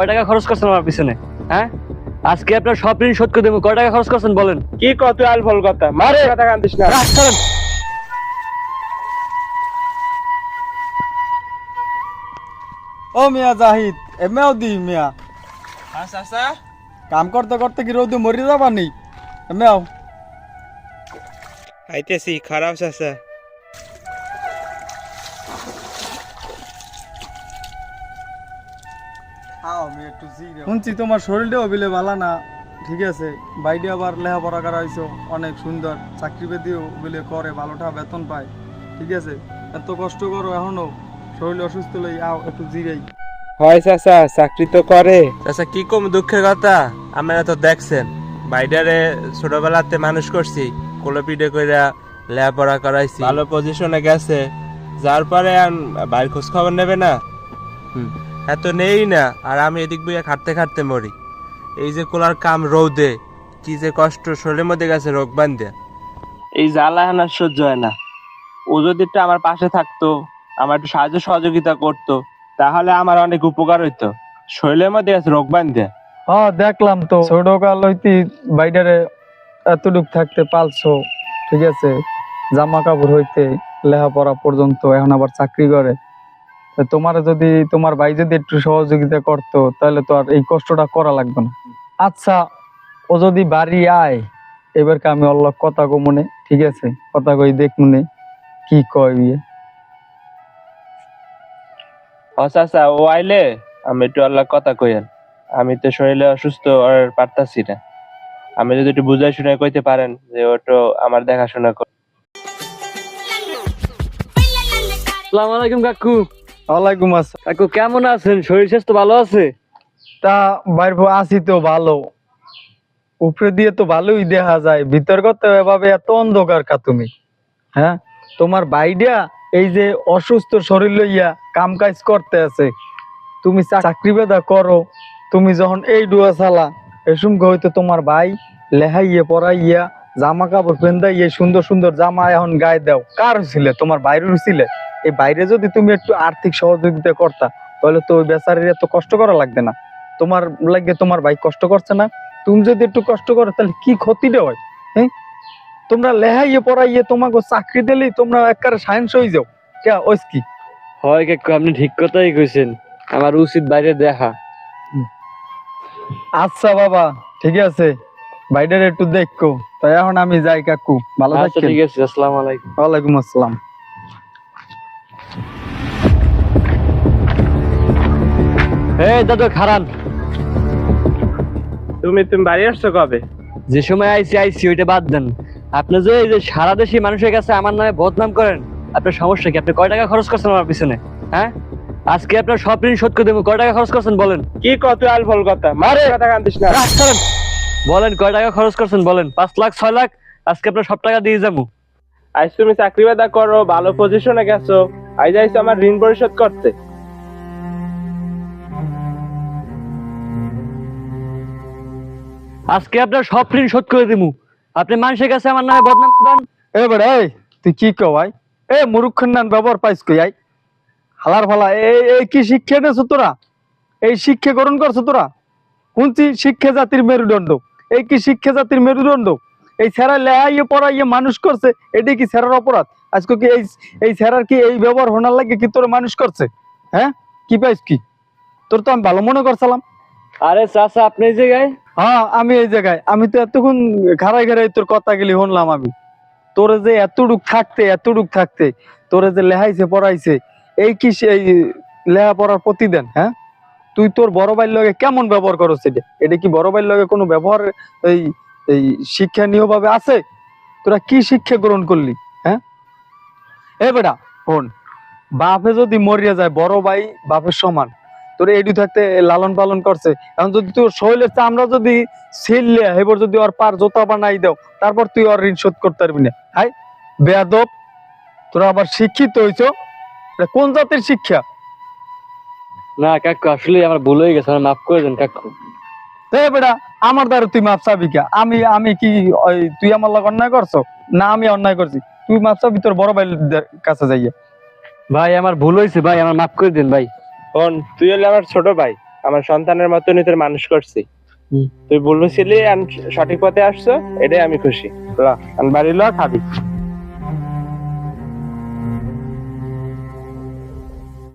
কয় টাকা খরচ করছেন আমার পিছনে হ্যাঁ? আজকে আপনার সব ঋণ শোধ করে দেবো কয় টাকা খরচ করছেন বলেন? কি কত আল ফল কথা? মারে কথা কান্দিস না। ও মিয়া জাহিদ এমেও দি মিয়া। আচ্ছা আচ্ছা কাম করতে করতে কি রোদে মরি যাবা নি? এমেও আইতেছি খারাপ চাচা। শুনছি তোমার শরীরটাও বিলে ভালো না। ঠিক আছে বাইরে আবার লেখাপড়া করা হয়েছো অনেক সুন্দর। চাকরি পেতেও বিলে করে ভালোটা বেতন পায়। ঠিক আছে এত কষ্ট করো এখনও শরীর অসুস্থ লই আও একটু জিরাই হয় চাচা চাকরি তো করে। চাচা কি কম দুঃখের কথা? আপনারা তো দেখছেন বাইডারে ছোটবেলাতে মানুষ করছি কোলোপিডে কইরা লেখাপড়া করাইছি। ভালো পজিশনে গেছে যার পরে আর বাইরের খোঁজ খবর নেবে না? হুম। এত নেই না আর আমি এদিক বইয়া খাটতে খাটতে মরি। এই যে কোলার কাম রৌদে কি যে কষ্ট শরীরের মধ্যে গেছে রোগ বান্ধে। এই জ্বালা হানা সহ্য হয় না। ও যদি একটু আমার পাশে থাকতো আমার একটু সাহায্য সহযোগিতা করতো তাহলে আমার অনেক উপকার হইতো। শরীরের মধ্যে আছে রোগ বান্ধে। হ্যাঁ দেখলাম তো। ছোট কাল হইতে বাইরে এতটুক থাকতে পালছো ঠিক আছে? জামা কাপড় হইতে লেখাপড়া পর্যন্ত এখন আবার চাকরি করে। তোমার যদি তোমার ভাই যদি একটু সহযোগিতা করতো তাহলে তো আর এই কষ্টটা করা লাগবে না। আচ্ছা ও যদি বাড়ি আয় এবারকে আমি অল্লাহ কথা কো মনে ঠিক আছে? কথা কই দেখ মনে কি কয় ইয়ে। আচ্ছা আচ্ছা ও আইলে আমি একটু আল্লাহ কথা কইেন আমি তো শরীরে অসুস্থ আর পারতাছি না। আমি যদি একটু বুঝাই শুনে কইতে পারেন যে ওটো আমার দেখাশোনা করে আসসালামু আলাইকুম কাকু। ওয়ালাইকুম আসসালাম। কাকু কেমন আছেন? শরীর স্বাস্থ্য ভালো আছে? তা বাইর আছি তো ভালো। উপরে দিয়ে তো ভালোই দেখা যায়। ভিতর করতে এভাবে এত অন্ধকার কা তুমি? হ্যাঁ? তোমার বাইডা এই যে অসুস্থ শরীর লইয়া কাম কাজ করতে আছে। তুমি চাকরি বেদা করো। তুমি যখন এই ডুয়া চালা এসম হয়তো তোমার ভাই লেহাইয়ে পড়াইয়া জামা কাপড় পেন্দাইয়ে সুন্দর সুন্দর জামা এখন গায়ে দাও। কার ছিলে? তোমার বাইরের ছিলে? এই বাইরে যদি তুমি একটু আর্থিক সহযোগিতা করতা তাহলে তো ওই বেচারির এত কষ্ট করা লাগবে না। তোমার লাগে তোমার ভাই কষ্ট করছে না। তুমি যদি একটু কষ্ট করো তাহলে কি ক্ষতিটা হয়? হ্যাঁ? তোমরা লেহাইয়ে পড়াইয়ে তোমাকে চাকরি দিলেই তোমরা একবারে সায়েন্স হয়ে যাও। কে ওইস কি? হয় কাকু আপনি ঠিক কথাই কইছেন। আমার উচিত বাইরে দেখা। আচ্ছা বাবা ঠিক আছে। বাইরে একটু দেখো। তাই এখন আমি যাই কাকু। ভালো আচ্ছা থাকেন ঠিক আছে আসসালামু আলাইকুম। ওয়ালাইকুম আসসালাম। এই দাদু খারান। তুমি তুমি বাড়ি আসছো কবে? যে সময় আইসি আইসি ওইটা বাদ দেন। আপনি যে এই যে সারা দেশি মানুষের কাছে আমার নামে বদনাম করেন আপনার সমস্যা কি? আপনি কয় টাকা খরচ করছেন আমার পিছনে? হ্যাঁ? আজকে আপনার সব ঋণ শোধ করে দেবো। কয় টাকা খরচ করছেন বলেন? কি কত কথা? মারে কথা কান্দিস না। বলেন কয় টাকা খরচ করছেন বলেন? পাঁচ লাখ ছয় লাখ? আজকে আপনার সব টাকা দিয়ে যাব। আজ তুমি চাকরি বাদা করো ভালো পজিশনে গেছো। আজ আইসো আমার ঋণ পরিশোধ করতে। আজকে আপনার সব ঋণ শোধ করে দেবো আপনি মানুষের কাছে আমার নামে বদনাম দেন এ বেড়া এই তুই কি কও ভাই এ মুরুক্ষণ নান ব্যবহার পাইস কই আই? হালার ফালা এই এই কি শিক্ষা দেছো তোরা? এই শিক্ষা গ্রহণ করছ তোরা? কোনটি শিক্ষা জাতির মেরুদণ্ড? এই কি শিক্ষা জাতির মেরুদণ্ড? এই ছেড়া লেহাইয়ে পড়াইয়ে মানুষ করছে এটি কি ছেড়ার অপরাধ? আজকে কি এই এই ছেড়ার কি এই ব্যবহার হোনার লাগে কি তোর মানুষ করছে? হ্যাঁ? কি পাইস কি? তোর তো আমি ভালো মনে করছিলাম। আরে চাচা আপনি এই জায়গায় হ্যাঁ আমি এই জায়গায়। আমি তো এতক্ষণ ঘাড়াই ঘাড়াই তোর কথা গেলি শুনলাম আমি। তোরে যে এতটুক থাকতে এতটুক থাকতে, তোরে যে লেহাইছে, পড়াইছে, এই কি সেই লেহা পড়ার প্রতিদান হ্যাঁ? তুই তোর বড় ভাইয়ের লগে কেমন ব্যবহার করছ এটা? এটা কি বড় ভাইয়ের লগে কোনো ব্যবহার, এই এই শিক্ষানীয় ভাবে আছে? তোরা কি শিক্ষা গ্রহণ করলি হ্যাঁ? এ বেটা, শোন, বাপে যদি মরিয়া যায়, বড় ভাই বাপের সমান। তোর এডি থাকতে লালন পালন করছে। এখন যদি তোর শরীরের চামড়া যদি ছিললে এবার যদি ওর পার জোতা বানাই দাও তারপর তুই ওর ঋণ শোধ করতে পারবি না। হাই বেয়াদব তোরা আবার শিক্ষিত হইছো? কোন জাতের শিক্ষা? না কাকু আসলে আমার ভুল হয়ে গেছে মাফ করে দেন কাকু। বেটা আমার দ্বারা তুই মাপ চাবি কে? আমি আমি কি তুই আমার লগ অন্যায় করছ? না আমি অন্যায় করছি। তুই মাপ চাবি তোর বড় ভাইয়ের কাছে যাইয়া। ভাই আমার ভুল হয়েছে ভাই আমার মাফ করে দেন ভাই। শোন তুই হলে আমার ছোট ভাই আমার সন্তানের মতনই তোর মানুষ করছি। তুই বলছিলি সঠিক পথে আসছো এটাই আমি খুশি। ল আন বাড়ি ল খাবি।